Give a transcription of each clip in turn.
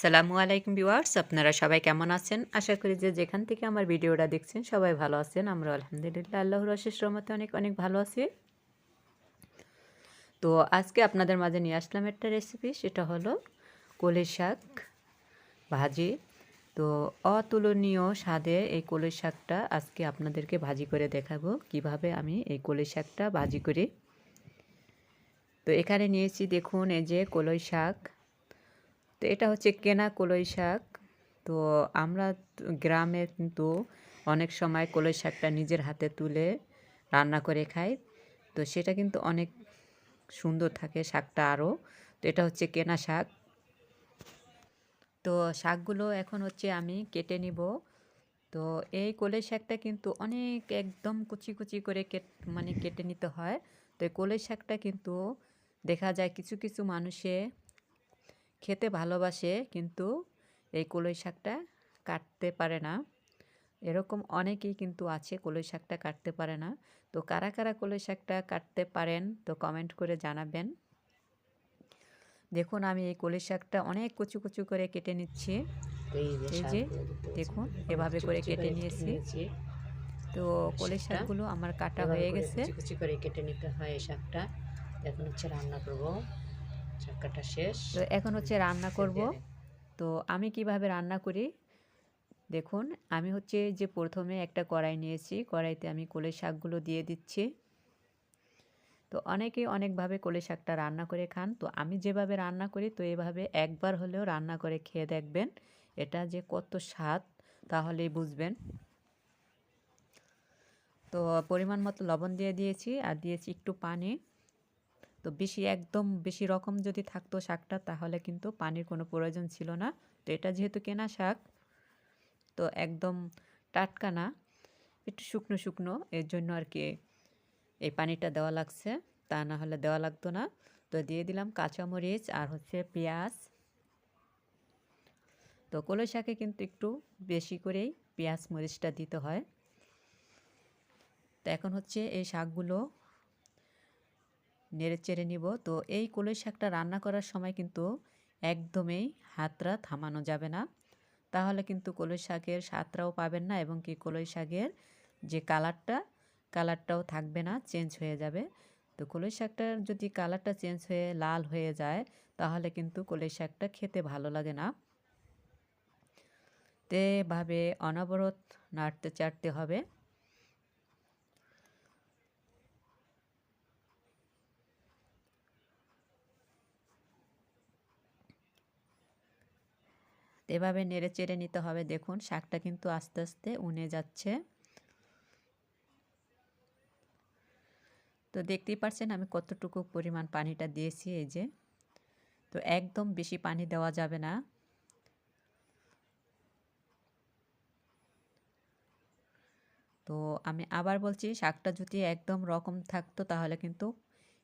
আসসালামু আলাইকুম ভিউয়ার্স, আপনারা সবাই কেমন আছেন? আশা করি যে যেখান থেকে আমার ভিডিওটা দেখছেন সবাই ভালো আছেন। আমরা আলহামদুলিল্লাহ, আল্লাহর অশেষ রহমতে অনেক অনেক ভালো আছি। তো আজকে আপনাদের মাঝে নিয়ে আসলাম একটা রেসিপি সেটা হলো কলের শাক ভাজি। তো অতুলনীয় স্বাদে এই কলের শাকটা আজকে আপনাদেরকে ভাজি করে দেখাবো, কীভাবে আমি এই কলের শাকটা ভাজি করি। তো এখানে নিয়েছি, দেখুন, এই যে কলই শাক। তো এটা হচ্ছে কেনা কলই শাক। তো আমরা গ্রামে কিন্তু অনেক সময় কলই শাকটা নিজের হাতে তুলে রান্না করে খাই। তো সেটা কিন্তু অনেক সুন্দর থাকে শাকটা আরও। তো এটা হচ্ছে কেনা শাক। তো শাকগুলো এখন হচ্ছে আমি কেটে নিব। তো এই কলের শাকটা কিন্তু অনেক একদম কুচি কুচি করে মানে কেটে নিতে হয়। তো এই কলের শাকটা কিন্তু দেখা যায় কিছু কিছু মানুষে খেতে ভালোবাসে কিন্তু এই কলই শাকটা কাটতে পারে না। এরকম অনেকেই কিন্তু আছে কলই শাকটা কাটতে পারে না। তো কারা কারা কলই শাকটা কাটতে পারেন তো কমেন্ট করে জানাবেন। দেখুন আমি এই কলই শাকটা অনেক কুচু কুচু করে কেটে নিচ্ছি। এই যে দেখুন এভাবে করে কেটে নিয়েছি। তো কলের শাকগুলো আমার কাটা হয়ে গেছে। কুচি করে কেটে নিতে হয় এই শাকটা। এখন হচ্ছে রান্না করব। কাটা শেষ। তো এখন হচ্ছে রান্না করব। তো আমি কীভাবে রান্না করি? দেখুন আমি হচ্ছে যে প্রথমে একটা কড়াই নিয়েছি। কড়াইতে আমি কোলে শাকগুলো দিয়ে দিচ্ছি। তো অনেকেই অনেকভাবে কোলে শাকটা রান্না করে খান। তো আমি যেভাবে রান্না করি তো এভাবে একবার হলেও রান্না করে খেয়ে দেখবেন এটা যে কত স্বাদ তাহলেই বুঝবেন। তো পরিমাণ মতো লবণ দিয়ে দিয়েছি আর দিয়েছি একটু পানি। তো বেশি একদম বেশি রকম যদি থাকতো শাকটা, তাহলে কিন্তু পানির কোনো প্রয়োজন ছিল না। তো এটা যেহেতু কেনা শাক, তো একদম টাটকা না, একটু শুকনো শুকনো, এর জন্য আর কি এই পানিটা দেওয়া লাগছে। তা না হলে দেওয়া লাগতো না। তো দিয়ে দিলাম কাঁচামরিচ আর হচ্ছে পেঁয়াজ। তো কলই শাকে কিন্তু একটু বেশি করেই পেঁয়াজ মরিচটা দিতে হয়। তো এখন হচ্ছে এই শাকগুলো নেড়ে চেড়ে নিব। তো এই কলই শাকটা রান্না করার সময় কিন্তু একদমই হাতটা থামানো যাবে না। তাহলে কিন্তু কলই শাকের স্বাদটাও পাবেন না এবং কি কলই শাকের যে কালারটা, কালারটাও থাকবে না, চেঞ্জ হয়ে যাবে। তো কলই শাকটার যদি কালারটা চেঞ্জ হয়ে লাল হয়ে যায়, তাহলে কিন্তু কলই শাকটা খেতে ভালো লাগে না। তেভাবে অনবরত নাড়তে চাড়তে হবে। এভাবে নেড়ে চেড়ে নিতে হবে। দেখুন, শাকটা কিন্তু আস্তে আস্তে উনে যাচ্ছে। তো দেখতেই পারছেন আমি কতটুকু পরিমাণ পানিটা দিয়েছি এই যে। তো একদম বেশি পানি দেওয়া যাবে না। তো আমি আবার বলছি, শাকটা যদি একদম রকম থাকতো তাহলে কিন্তু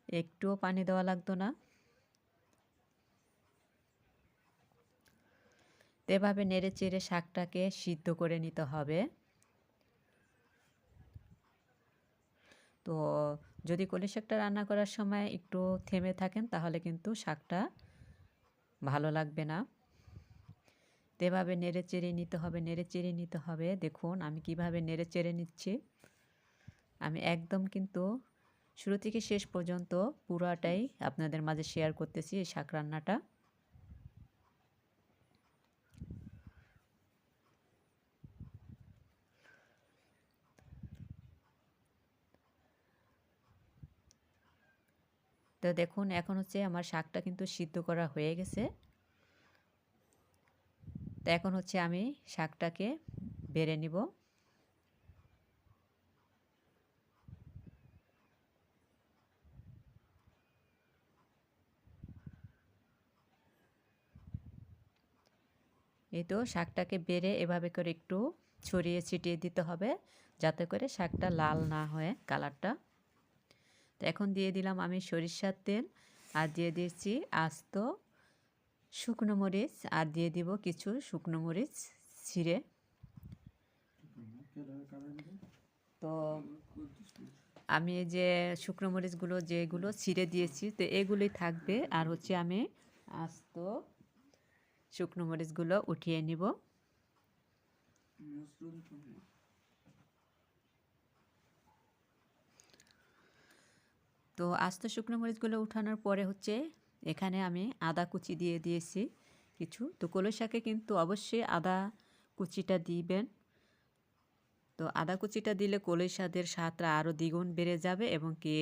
একটুও পানি দেওয়া লাগতো না। এভাবে নেড়ে চেড়ে শাকটাকে সিদ্ধ করে নিতে হবে। তো যদি কলি শাকটা রান্না করার সময় একটু থেমে থাকেন, তাহলে কিন্তু শাকটা ভালো লাগবে না। এভাবে নেড়ে চেড়ে নিতে হবে, নেড়ে চেড়ে নিতে হবে। দেখুন, আমি কীভাবে নেড়ে চেড়ে নিচ্ছি। আমি একদম কিন্তু শুরু থেকে শেষ পর্যন্ত পুরাটাই আপনাদের মাঝে শেয়ার করতেছি এই শাক রান্নাটা। তো দেখুন, এখন হচ্ছে আমার শাকটা কিন্তু সিদ্ধ করা হয়ে গেছে। তো এখন হচ্ছে আমি শাকটাকে বেড়ে নিব। এই তো শাকটাকে বেড়ে এভাবে করে একটু ছড়িয়ে ছিটিয়ে দিতে হবে, যাতে করে শাকটা লাল না হয় কালারটা। তো এখন দিয়ে দিলাম আমি সরিষার তেল আর দিয়ে দিয়েছি আস্ত শুকনো মরিচ আর দিয়ে দিব কিছু শুকনো মরিচ ছিঁড়ে তো আমি যে শুকনো মরিচগুলো যেগুলো ছিঁড়ে দিয়েছি, তো এগুলোই থাকবে। আর হচ্ছে আমি আস্ত শুকনো মরিচগুলো উঠিয়ে নিব। তো আস্ত শুকনো মরিচগুলো উঠানোর পরে হচ্ছে এখানে আমি আদা কুচি দিয়ে দিয়েছি কিছু। তো কলই শাকে কিন্তু অবশ্যই আদা কুচিটা দিবেন। তো আদা কুচিটা দিলে কলই শাকের স্বাদটা আরও দ্বিগুণ বেড়ে যাবে এবং কি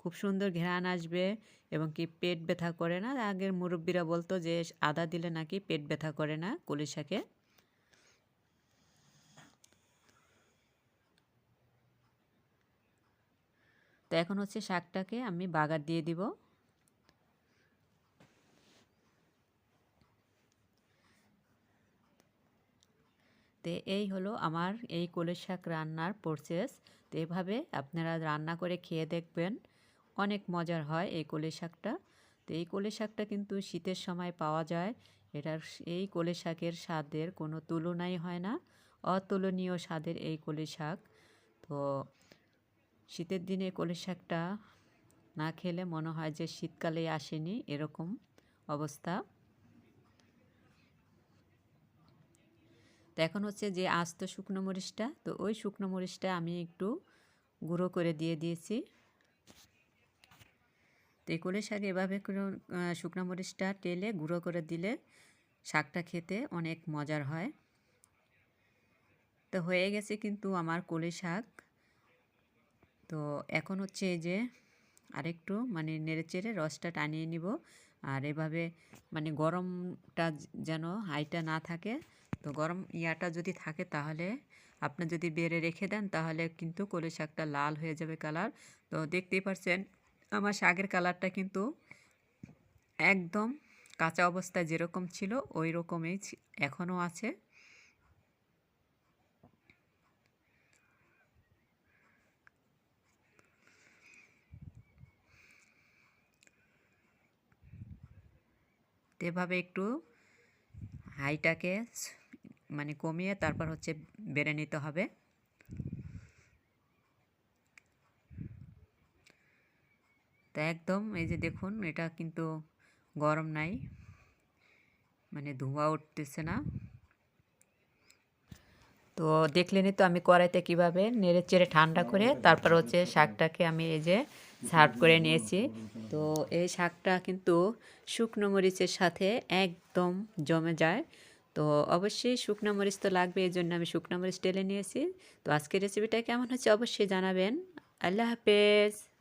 খুব সুন্দর ঘ্রাণ আসবে এবং কি পেট ব্যথা করে না। আগের মুরব্বীরা বলতো যে আদা দিলে নাকি পেট ব্যথা করে না কলই শাকে। তো এখন হচ্ছে শাকটাকে আমি বাগার দিয়ে দিব। তো এই হলো আমার এই কলের শাক রান্নার প্রসেস তো এভাবে আপনারা রান্না করে খেয়ে দেখবেন, অনেক মজার হয় এই কলে শাকটা। তো এই কলে শাকটা কিন্তু শীতের সময় পাওয়া যায়, এটার এই কলে শাকের স্বাদের কোনো তুলনাই হয় না, অতুলনীয় স্বাদের এই কলে শাক। তো শীতের দিনে কলে শাকটা না খেলে মনে হয় যে শীতকালে আসেনি এরকম অবস্থা। তো এখন হচ্ছে যে আস্ত শুকনো মরিচটা, তো ওই শুকনো মরিচটা আমি একটু গুঁড়ো করে দিয়ে দিয়েছি। তো এই কোলে শাক এভাবে শুকনো মরিচটা টেলে গুঁড়ো করে দিলে শাকটা খেতে অনেক মজার হয়। তো হয়ে গেছে কিন্তু আমার কোলে শাক। তো এখন হচ্ছে এই যে আরেকটু মানে নেড়ে চেড়ে রসটা টানিয়ে নিব। আর এভাবে মানে গরমটা যেন হাইটা না থাকে, তো গরম ইয়াটা যদি থাকে তাহলে আপনি যদি বেড়ে রেখে দেন তাহলে কিন্তু কলে শাকটা লাল হয়ে যাবে কালার। তো দেখতেই পারছেন আমার শাকের কালারটা কিন্তু একদম কাঁচা অবস্থায় যেরকম ছিল ওই রকমই এখনও আছে। এভাবে একটু হাইটাকে মানে কমিয়ে তারপর হচ্ছে বেড়ে নিতে হবে। তো একদম এই যে দেখুন, এটা কিন্তু গরম নাই মানে ধোঁয়া উঠতেছে না। তো দেখলেনই তো আমি কড়াইতে কীভাবে নেড়ে চেড়ে ঠান্ডা করে তারপর হচ্ছে শাকটাকে আমি এই যে সার্ভ করে নিয়েছি। তো এই শাকটা কিন্তু শুকনো মরিচের সাথে একদম জমে যায়। তো অবশ্যই শুকনো মরিচ তো লাগবে, এই জন্য আমি শুকনো মরিচ টেলে নিয়েছি। তো আজকের রেসিপিটা কেমন হচ্ছে অবশ্যই জানাবেন। আল্লাহ হাফেজ।